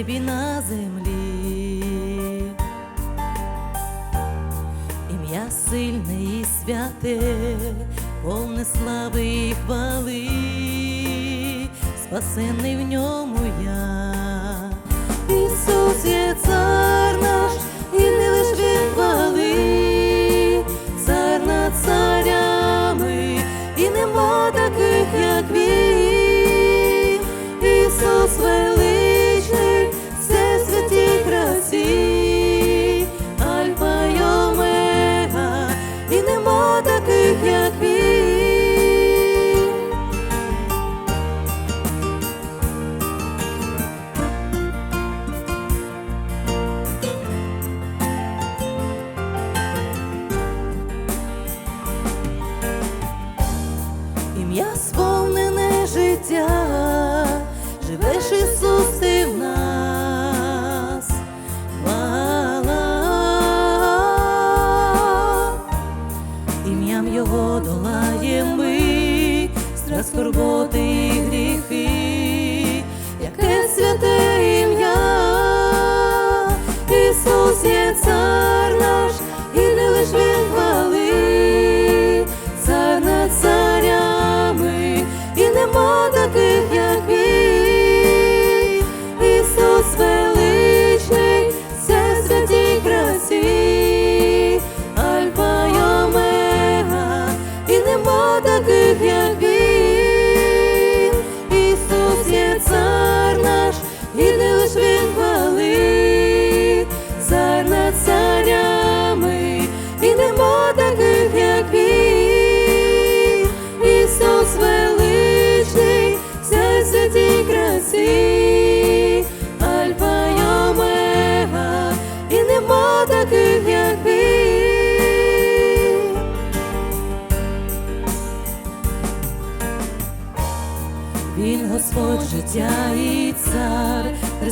небі на землі, ім'я сильне і святе, повне слави і хвали, спасений в ньому я. Долає ми, страх скорботи і гріхи, яке святе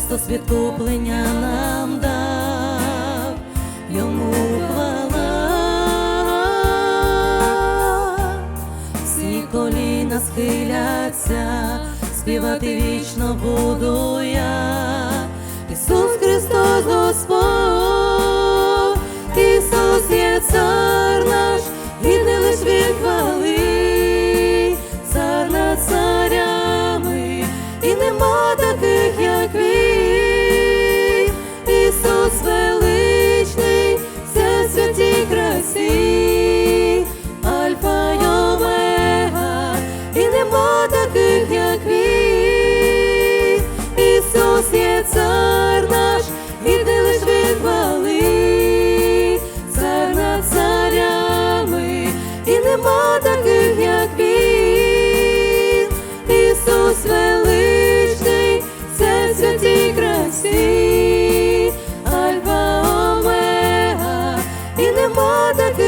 Христос відкуплення нам дав, йому хвала, всі коліна схиляться, співати вічно буду я, нема таких, як він. Ісус є цар наш, і ти лиш відвали, цар над царями, і нема таких, як він. Ісус величний, це святі красі, Альфа Омега, і нема таких.